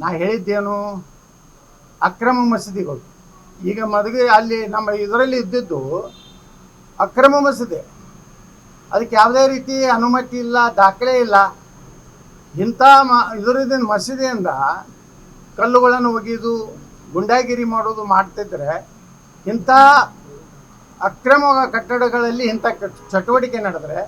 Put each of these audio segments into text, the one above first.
ನಾ ಹೇಳಿದ್ದೇನು ಅಕ್ರಮ ಮಸೀದಿಗಳು. ಈಗ ಮದುವೆ ಅಲ್ಲಿ ನಮ್ಮ ಇದರಲ್ಲಿ ಇದ್ದಿದ್ದು ಅಕ್ರಮ ಮಸೀದಿ. ಅದಕ್ಕೆ ಯಾವುದೇ ರೀತಿ ಅನುಮತಿ ಇಲ್ಲ, ದಾಖಲೆ ಇಲ್ಲ. ಇಂಥ ಮ ಇದರಿಂದ ಮಸೀದಿಯಿಂದ ಕಲ್ಲುಗಳನ್ನು ಒಗೆಯೋದು ಗುಂಡಾಗಿರಿ ಮಾಡೋದು ಮಾಡ್ತಿದ್ರೆ ಇಂಥ ಅಕ್ರಮ ಕಟ್ಟಡಗಳಲ್ಲಿ ಇಂಥ ಚಟುವಟಿಕೆ ನಡೆದ್ರೆ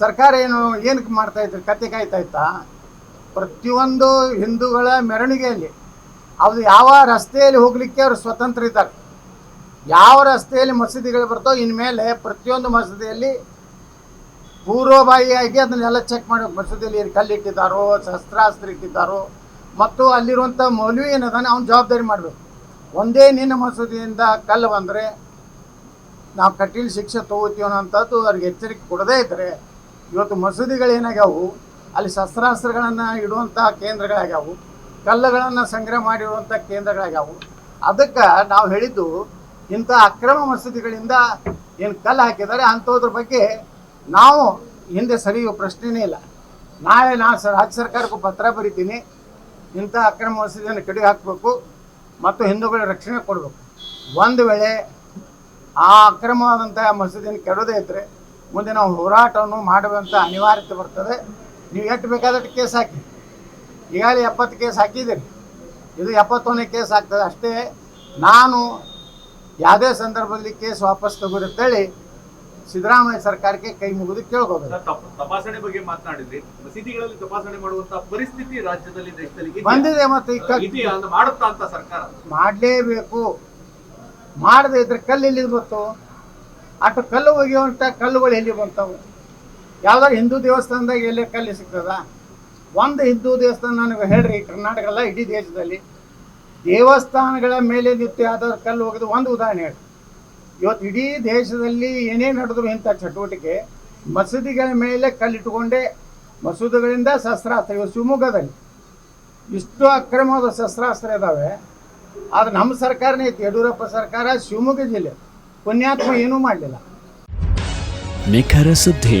ಸರ್ಕಾರ ಏನು ಏನಕ್ಕೆ ಮಾಡ್ತಾ ಕತೆ ಕಾಯ್ತಾ ಇತ್ತಾ? ಪ್ರತಿಯೊಂದು ಹಿಂದೂಗಳ ಮೆರವಣಿಗೆಯಲ್ಲಿ ಅದು ಯಾವ ರಸ್ತೆಯಲ್ಲಿ ಹೋಗಲಿಕ್ಕೆ ಅವರು ಸ್ವತಂತ್ರ ಇದ್ದಾರೆ. ಯಾವ ರಸ್ತೆಯಲ್ಲಿ ಮಸೀದಿಗಳು ಬರ್ತೋ ಇನ್ಮೇಲೆ ಪ್ರತಿಯೊಂದು ಮಸೀದಿಯಲ್ಲಿ ಪೂರ್ವಭಾವಿಯಾಗಿ ಅದನ್ನೆಲ್ಲ ಚೆಕ್ ಮಾಡಿ ಮಸೀದಿಯಲ್ಲಿ ಕಲ್ಲಿಟ್ಟಿದ್ದಾರೋ, ಶಸ್ತ್ರಾಸ್ತ್ರ ಇಟ್ಟಿದ್ದಾರೋ, ಮತ್ತು ಅಲ್ಲಿರುವಂಥ ಮೌಲ್ಯ ಏನದಾನೆ ಅವ್ನು ಜವಾಬ್ದಾರಿ ಮಾಡಬೇಕು. ಒಂದೇ ನಿನ್ನ ಮಸೂದಿಯಿಂದ ಕಲ್ಲು ಬಂದರೆ ನಾವು ಕಠಿಣ ಶಿಕ್ಷೆ ತಗೋತೀವಿ ಅನ್ನೋಂಥದ್ದು ಅವ್ರಿಗೆ ಎಚ್ಚರಿಕೆ ಕೊಡದೇ ಇದ್ದರೆ ಇವತ್ತು ಮಸೂದಿಗಳು ಏನಾಗ್ಯಾವು ಅಲ್ಲಿ ಶಸ್ತ್ರಾಸ್ತ್ರಗಳನ್ನು ಇಡುವಂಥ ಕೇಂದ್ರಗಳಾಗ್ಯಾವು, ಕಲ್ಲುಗಳನ್ನು ಸಂಗ್ರಹ ಮಾಡಿರುವಂಥ ಕೇಂದ್ರಗಳಾಗ್ಯಾವು. ಅದಕ್ಕೆ ನಾವು ಹೇಳಿದ್ದು, ಇಂಥ ಅಕ್ರಮ ಮಸೀದಿಗಳಿಂದ ಏನು ಕಲ್ಲು ಹಾಕಿದ್ದಾರೆ ಅಂಥದ್ರ ಬಗ್ಗೆ ನಾವು ಹಿಂದೆ ಸರಿಯೋ ಪ್ರಶ್ನೆನೇ ಇಲ್ಲ. ನಾಳೆ ನಾನು ರಾಜ್ಯ ಸರ್ಕಾರಕ್ಕೂ ಪತ್ರ ಬರಿತೀನಿ, ಇಂಥ ಅಕ್ರಮ ಮಸೀದಿಯನ್ನು ಕಡಿಗೆ ಹಾಕಬೇಕು ಮತ್ತು ಹಿಂದೂಗಳ ರಕ್ಷಣೆ ಕೊಡಬೇಕು. ಒಂದು ವೇಳೆ ಆ ಅಕ್ರಮವಾದಂಥ ಮಸೀದಿಯನ್ನು ಕೆಡೋದೇ ಇದ್ದರೆ ಮುಂದೆ ನಾವು ಹೋರಾಟವನ್ನು ಮಾಡುವಂಥ ಅನಿವಾರ್ಯತೆ ಬರ್ತದೆ. ನೀವು ಎಷ್ಟು ಬೇಕಾದಷ್ಟು ಕೇಸ್ ಹಾಕಿ. ಈಗಾಗಲೇ ಎಪ್ಪತ್ತು ಕೇಸ್ ಹಾಕಿದ್ದೀರಿ. ಇದು ಎಪ್ಪತ್ತೊಂದನೇ ಕೇಸ್ ಆಗ್ತದೆ ಅಷ್ಟೇ. ನಾನು ಯಾವುದೇ ಸಂದರ್ಭದಲ್ಲಿ ಕೇಸ್ ವಾಪಸ್ ತಗೋರಿತ್ತೇಳಿ ಸಿದ್ದರಾಮಯ್ಯ ಸರ್ಕಾರಕ್ಕೆ ಕೈ ಮುಗಿದು ಕೇಳ್ಕೋಬೇಕು. ತಪಾಸಣೆ ಬಗ್ಗೆ ಮಾತನಾಡಿದ್ರಿ. ಮಸೀದಿಗಳಲ್ಲಿ ತಪಾಸಣೆ ಮಾಡುವಂತ ಪರಿಸ್ಥಿತಿ ರಾಜ್ಯದಲ್ಲಿ ದೇಶದಲ್ಲಿ? ಬಂದಿದೆ ಮತ್ತೆ ಮಾಡುತ್ತಾ ಅಂತ ಸರ್ಕಾರ? ಮಾಡಲೇಬೇಕು. ಮಾಡದೇ ಇದ್ರೆ ಕಲ್ಲು ಎಲ್ಲಿ ಬಂತು? ಅಷ್ಟು ಕಲ್ಲು ಒಗೆಯುವಂತ ಕಲ್ಲುಗಳು ಎಲ್ಲಿ ಬಂತವು? ಯಾವ್ದಾರು ಹಿಂದೂ ದೇವಸ್ಥಾನದಾಗ ಎಲ್ಲಿ ಕಲ್ಲಿ ಸಿಗ್ತದ? ಒಂದು ಹಿಂದೂ ದೇವಸ್ಥಾನ ನನಗೆ ಹೇಳ್ರಿ ಕರ್ನಾಟಕ ಅಲ್ಲ ಇಡೀ ದೇಶದಲ್ಲಿ. ದೇವಸ್ಥಾನಗಳ ಮೇಲೆ ನಿತ್ಯ ಆದ ಕಲ್ಲು ಒಗೆದು ಒಂದು ಉದಾಹರಣೆ ಹೇಳಿ ಇವತ್ತು ಇಡೀ ದೇಶದಲ್ಲಿ ಏನೇ ನಡೆದ್ರು ಇಂಥ ಚಟುವಟಿಕೆ, ಮಸೀದಿಗಳ ಮೇಲೆ ಕಲ್ಲಿಟ್ಟುಕೊಂಡೇ ಮಸೂದಿಗಳಿಂದ ಶಸ್ತ್ರಾಸ್ತ್ರ ಇವತ್ತು ಶಿವಮೊಗ್ಗದಲ್ಲಿ. ಇಷ್ಟು ಅಕ್ರಮವಾದ ಶಸ್ತ್ರಾಸ್ತ್ರ ಇದ್ದಾವೆ ಆದ್ರೆ ನಮ್ಮ ಸರ್ಕಾರನೇ ಐತಿ, ಯಡಿಯೂರಪ್ಪ ಸರ್ಕಾರ ಶಿವಮೊಗ್ಗ ಜಿಲ್ಲೆ. ಪುಣ್ಯಾತ್ಮ ಏನೂ ಮಾಡಲಿಲ್ಲ. ನಿಖರ ಸುದ್ದಿ.